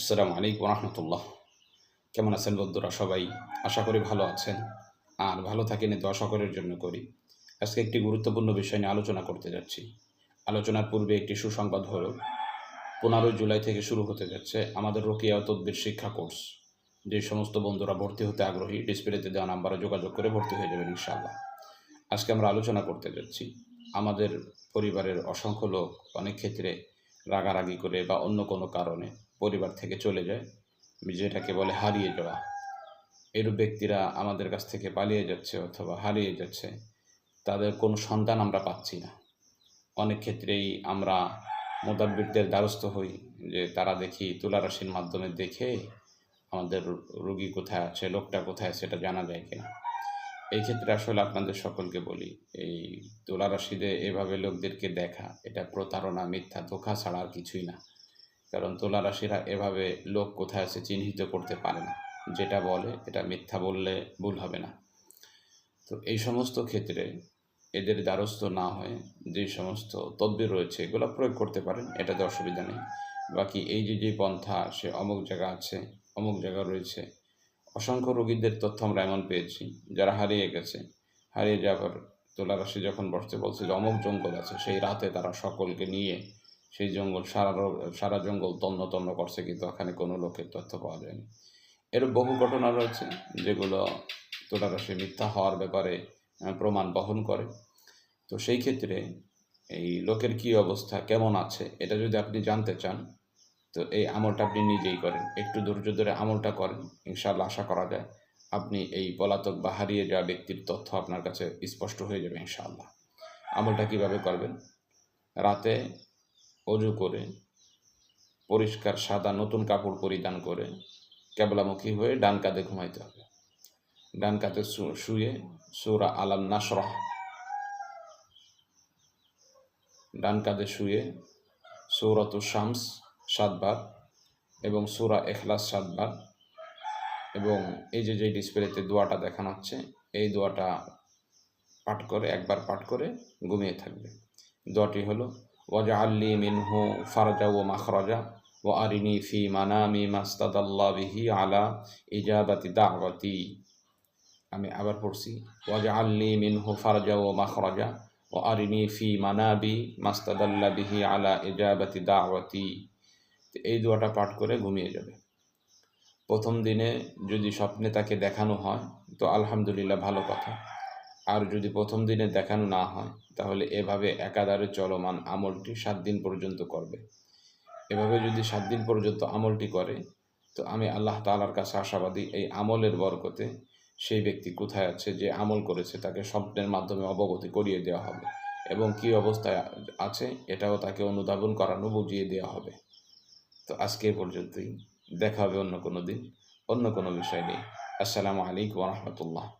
আসসালামু আলাইকুম রহমতুল্লাহ। কেমন আছেন বন্ধুরা সবাই? আশা করি ভালো আছেন। আর ভালো থাকেন তো সকলের জন্য করি। আজকে একটি গুরুত্বপূর্ণ বিষয় নিয়ে আলোচনা করতে যাচ্ছি। আলোচনার পূর্বে একটি সুসংবাদ হল, পনেরোই জুলাই থেকে শুরু হতে যাচ্ছে আমাদের রোকিয়া তদ্বির শিক্ষা কোর্স। যে সমস্ত বন্ধুরা ভর্তি হতে আগ্রহী, ডিসপ্লেতে দেওয়া নাম্বারে যোগাযোগ করে ভর্তি হয়ে যাবেন ইনশাআল্লাহ। আজকে আমরা আলোচনা করতে যাচ্ছি, আমাদের পরিবারের অসংখ্য লোক অনেক ক্ষেত্রে রাগারাগি করে বা অন্য কোনো কারণে পরিবার থেকে চলে যায়। যেটাকে বলে হারিয়ে যাওয়া। এরূপ ব্যক্তিরা আমাদের কাছ থেকে পালিয়ে যাচ্ছে অথবা হারিয়ে যাচ্ছে। তাদের কোনো সন্তান আমরা পাচ্ছি না। অনেক ক্ষেত্রেই আমরা মোদাব্বিরদের দ্বারস্থ হই যে তারা দেখি তুলারাশির মাধ্যমে দেখে আমাদের রুগী কোথায় আছে, লোকটা কোথায় সেটা জানা যায় কিনা। এই ক্ষেত্রে আসলে আপনাদের সকলকে বলি, এই তুলারাশিতে এভাবে লোকদেরকে দেখা, এটা প্রতারণা, মিথ্যা, ধোকা ছাড়া আর কিছুই না। কারণ তুলা রাশিরা এভাবে লোক কোথায় আছে চিহ্নিত করতে পারে না। যেটা বলে, এটা মিথ্যা বললে ভুল হবে না। তো এই সমস্ত ক্ষেত্রে এদের দ্বারস্থ না হয়ে যে সমস্ত তদ্বির রয়েছে, এগুলো প্রয়োগ করতে পারেন এটাতে অসুবিধা নেই। বাকি এই যে যে পন্থা, সে অমুক জায়গা আছে, অমুক জায়গা রয়েছে, অসংখ্য রোগীদের তথ্য আমরা এমন পেয়েছি, যারা হারিয়ে গেছে। হারিয়ে যাওয়ার তুলা রাশি যখন বসতে বলছে যে অমুক জঙ্গল আছে, সেই রাতে তারা সকলকে নিয়ে সেই জঙ্গল, সারা সারা জঙ্গল তন্ন তন্ন করছে, কিন্তু ওখানে কোনো লোকের তথ্য পাওয়া যায়নি। এর বহু ঘটনা রয়েছে, যেগুলো তোলারাশি মিথ্যা হওয়ার ব্যাপারে প্রমাণ বহন করে। তো সেই ক্ষেত্রে এই লোকের কি অবস্থা, কেমন আছে, এটা যদি আপনি জানতে চান, তো এই আমলটা আপনি নিজেই করেন। একটু ধৈর্য ধরে আমলটা করেন, ইনশাআল্লাহ আশা করা যায় আপনি এই পলাতক বা হারিয়ে যাওয়া ব্যক্তির তথ্য আপনার কাছে স্পষ্ট হয়ে যাবে, ইনশাআল্লাহ। আমলটা কীভাবে করবেন? রাতে অজু করে, পরিষ্কার সাদা নতুন কাপড় পরিধান করে, কেবলামুখী হয়ে ডান কাঁধে ঘুমাইতে হবে। ডান কাঁধে শুয়ে সুরা আলাম নাসরহ ডান কাঁধে শুয়ে সৌরত শামস সাতবার এবং সুরা এখলাস সাতবার এবং এই যে যে ডিসপ্লেতে দোয়াটা দেখানো হচ্ছে, এই দোয়াটা পাঠ করে, একবার পাঠ করে ঘুমিয়ে থাকবে। দোয়াটি হলো ওয়াজআল্লি মিনহু ফারজা ও মাখরাজা ও আরিনি ফি মানামি মাস্তাদাল্লাহ বিহি আলা ইজাবাতি আমি আবার পড়ছি ওয়াজআল্লি মিনহু ফারজা ও মাখরাজা ও আরিনি ফি মানাবি মাস্তাদাল্লাহ বিহি আলা ইজাবাতি দাওয়াতি এই দোয়াটা পাঠ করে ঘুমিয়ে যাবে। প্রথম দিনে যদি স্বপ্নে তাকে দেখানো হয়, তো আলহামদুলিল্লাহ ভালো কথা। আর যদি প্রথম দিনে দেখানো না হয়, তাহলে এভাবে একাধারে চলমান আমলটি সাত দিন পর্যন্ত করবে। এভাবে যদি সাত দিন পর্যন্ত আমলটি করে, তো আমি আল্লাহ তাআলার কাছে আশাবাদী, এই আমলের বরকতে সেই ব্যক্তি কোথায় আছে, যে আমল করেছে, তাকে স্বপ্নের মাধ্যমে অবগতি করিয়ে দেওয়া হবে এবং কী অবস্থায় আছে, এটাও তাকে অনুধাবন করানো, বুঝিয়ে দেওয়া হবে। তো আজকে পর্যন্তই। দেখা হবে অন্য কোনো দিন, অন্য কোনো বিষয় নিয়ে। আসসালামু আলাইকুম রহমতুল্লাহ।